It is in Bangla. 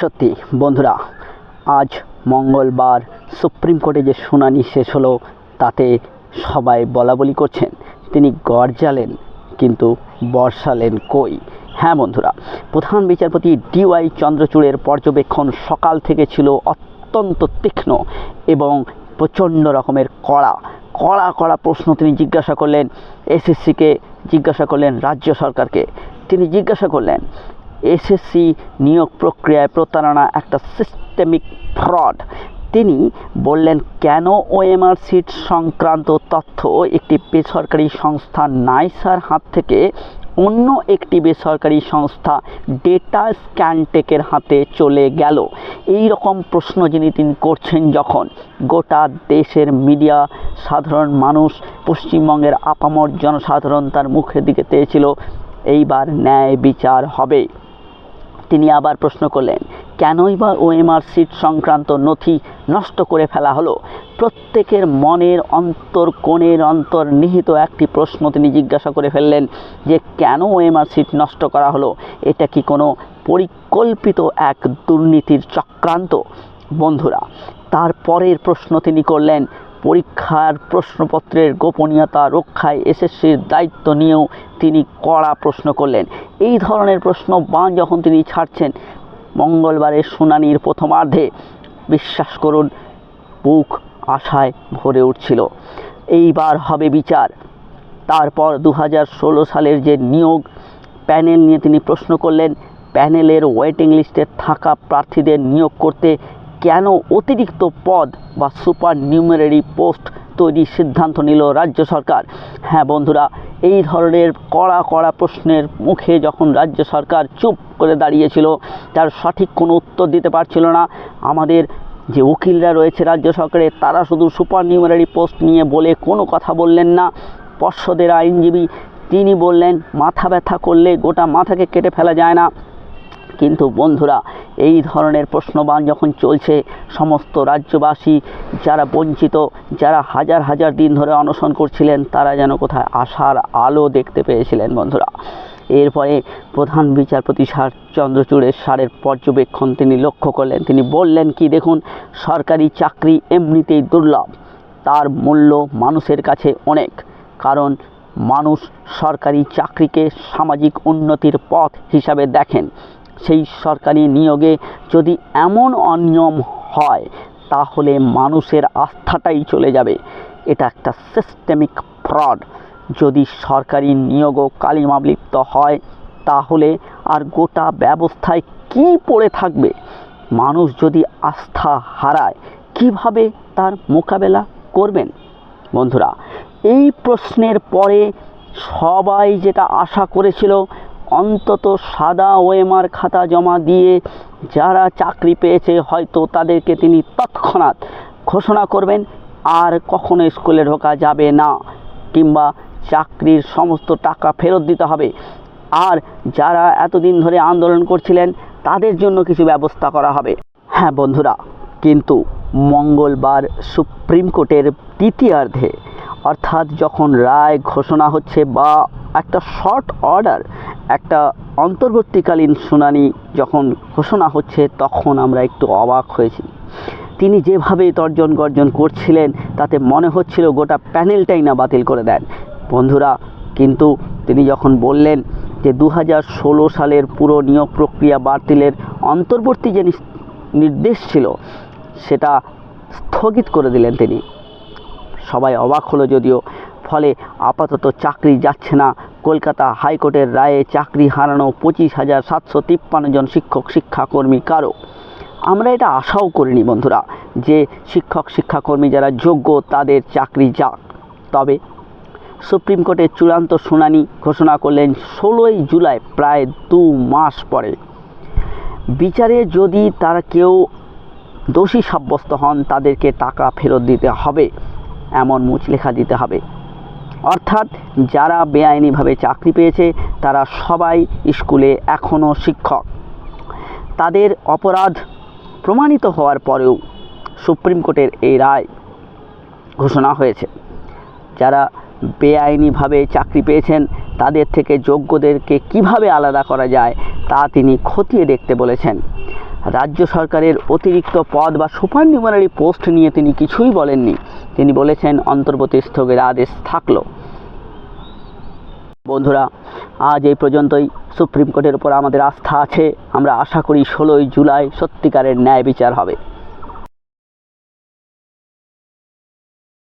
সত্যি, বন্ধুরা, আজ মঙ্গলবার সুপ্রিম কোর্টে যে শুনানি শেষ হলো, তাতে সবাই বলা বলি করছেন। তিনি গরজালেন কিন্তু বর্ষালেন কই? হ্যাঁ বন্ধুরা, প্রধান বিচারপতি ডিওয়াই চন্দ্রচূড়ের পর্যবেক্ষণ সকাল থেকে ছিল অত্যন্ত তীক্ষ্ণ এবং প্রচণ্ড রকমের কড়া। কড়া কড়া প্রশ্ন তিনি জিজ্ঞাসা করলেন, এসএসসিকে জিজ্ঞাসা করলেন, রাজ্য সরকারকে। তিনি জিজ্ঞাসা করলেন এসএসসি নিয়োগ প্রক্রিয়ায় প্রতারণা, একটা সিস্টেমিক ফ্রড তিনি বললেন, কেন ওএমআর সিট সংক্রান্ত তথ্য একটি বেসরকারি সংস্থা নাইসার হাত থেকে অন্য একটি বেসরকারি সংস্থা ডেটা স্ক্যানটেকের হাতে চলে গেল? এই রকম প্রশ্ন যিনি তিনি করছেন যখন গোটা দেশের মিডিয়া, সাধারণ মানুষ, পশ্চিমবঙ্গের আপামর জনসাধারণ তার মুখের দিকে চেয়েছিল, এইবার ন্যায় বিচার হবে। তিনি আবার প্রশ্ন করলেন, কেনই বা ওএমআর সিট সংক্রান্ত নথি নষ্ট করে ফেলা হলো? প্রত্যেকের মনের অন্তর, কোণের অন্তর্নিহিত একটি প্রশ্ন তিনি জিজ্ঞাসা করে ফেললেন যে, কেন ওএমআর সিট নষ্ট করা হলো? এটা কি কোনো পরিকল্পিত এক দুর্নীতির চক্রান্ত? বন্ধুরা তারপরের প্রশ্ন তিনি করলেন পরীক্ষার প্রশ্নপত্রের গোপনীয়তা রক্ষায় এসএসসির দায়িত্ব নিয়েও তিনি কড়া প্রশ্ন করলেন। এই ধরনের প্রশ্ন বাঁ যখন তিনি ছাড়ছেন, মঙ্গলবারের শুনানির প্রথমার্ধে, বিশ্বাস করুন, বুক আশায় ভরে উঠছিল। এইবার হবে বিচার। তারপর দু সালের যে নিয়োগ, প্যানেল নিয়ে তিনি প্রশ্ন করলেন। প্যানেলের ওয়েটিং লিস্টে থাকা প্রার্থীদের নিয়োগ করতে কেন অতিরিক্ত পদ বা সুপার নিউমারারি পোস্ট তৈরির সিদ্ধান্ত নিল রাজ্য সরকার? হ্যাঁ বন্ধুরা, এই ধরনের কড়া কড়া প্রশ্নের মুখে যখন রাজ্য সরকার চুপ করে দাঁড়িয়েছিল, তার সঠিক কোনো উত্তর দিতে পারছিল না। আমাদের যে উকিলরা রয়েছে রাজ্য সরকারে তারা শুধু সুপার নিউমারারি পোস্ট নিয়ে বলে কোনো কথা বললেন না। পর্ষদের আইনজীবী, তিনি বললেন, মাথা ব্যথা করলে গোটা মাথাকে কেটে ফেলা যায় না। কিন্তু বন্ধুরা, এই ধরনের প্রশ্নবান যখন চলছে, সমস্ত রাজ্যবাসী যারা বঞ্চিত, যারা হাজার হাজার দিন ধরে অনশন করছিলেন, তারা যেন কোথায় আশার আলো দেখতে পেয়েছিলেন বন্ধুরা। এরপরে প্রধান বিচারপতি সার চন্দ্রচূড়ের সারের পর্যবেক্ষণ তিনি লক্ষ্য করলেন। তিনি বললেন কি, দেখুন, সরকারি চাকরি এমনিতেই দুর্লভ। তার মূল্য মানুষের কাছে অনেক। কারণ মানুষ সরকারি চাকরিকে সামাজিক উন্নতির পথ হিসাবে দেখেন। সেই সরকারি নিয়োগে যদি এমন অনিয়ম হয়, তাহলে মানুষের আস্থাটাই চলে যাবে। এটা একটা সিস্টেমিক ফ্রড যদি সরকারি নিয়োগও কালিমালিপ্ত হয়, তাহলে আর গোটা ব্যবস্থায় কি পড়ে থাকবে? মানুষ যদি আস্থা হারায়, কীভাবে তার মোকাবেলা করবেন? বন্ধুরা, এই প্রশ্নের পরে সবাই যেটা আশা করেছিল অন্তত সাদা ওএমআর খাতা জমা দিয়ে যারা চাকরি পেয়েছে, হয়তো তাদেরকে তিনি তৎক্ষণাৎ ঘোষণা করবেন, আর কখনো স্কুলে ঢোকা যাবে না, কিংবা চাকরির সমস্ত টাকা ফেরত দিতে হবে। আর যারা এতদিন ধরে আন্দোলন করছিলেন, তাদের জন্য কিছু ব্যবস্থা করা হবে। হ্যাঁ বন্ধুরা, কিন্তু মঙ্গলবার সুপ্রিম কোর্টের দ্বিতীয়ার্ধে, অর্থাৎ যখন রায় ঘোষণা হচ্ছে বা একটা শর্ট অর্ডার একটা অন্তর্বর্তীকালীন শুনানি যখন ঘোষণা হচ্ছে, তখন আমরা একটু অবাক হয়েছি। তিনি যেভাবে তর্জন গর্জন করছিলেন, তাতে মনে হচ্ছিল গোটা প্যানেলটাই না বাতিল করে দেন। বন্ধুরা, কিন্তু তিনি যখন বললেন যে দু সালের পুরো নিয়োগ প্রক্রিয়া বাতিলের অন্তর্বর্তী যে নির্দেশ ছিল, সেটা স্থগিত করে দিলেন তিনি। সবাই অবাক হলো যদিও, ফলে আপাতত চাকরি যাচ্ছে না কলকাতা হাইকোর্টের রায়ে চাকরি হারানো পঁচিশ হাজার সাতশো তিপ্পান্ন জন শিক্ষক শিক্ষাকর্মী কারও? আমরা এটা আশাও করিনি বন্ধুরা যে শিক্ষক শিক্ষাকর্মী যারা যোগ্য তাদের চাকরি যাক। তবে সুপ্রিম কোর্টের চূড়ান্ত শুনানি ঘোষণা করলেন ষোলোই জুলাই প্রায় দু মাস পরে। বিচারে যদি তারা কেউ দোষী সাব্যস্ত হন তাদেরকে টাকা ফেরত দিতে হবে, এমন মুচলেখা দিতে হবে। অর্থাৎ যারা বেআইনিভাবে চাকরি পেয়েছে, তারা সবাই স্কুলে এখনও শিক্ষক। তাদের অপরাধ প্রমাণিত হওয়ার পরেও সুপ্রিম কোর্টের এই রায় ঘোষণা হয়েছে। যারা বেআইনিভাবে চাকরি পেয়েছেন, তাদের থেকে যোগ্যদেরকে কীভাবে আলাদা করা যায়, তা তিনি খতিয়ে দেখতে বলেছেন। রাজ্য সরকারের অতিরিক্ত পদ বা সুপার নিউমারি পোস্ট নিয়ে তিনি কিছুই বলেননি। তিনি বলেছেন অন্তর্বর্তী স্থগের আদেশ থাকল। বন্ধুরা, আজ এই পর্যন্তই। সুপ্রিম কোর্টের উপর আমাদের আস্থা আছে। আমরা আশা করি ষোলোই জুলাই সত্যিকারের ন্যায় বিচার হবে।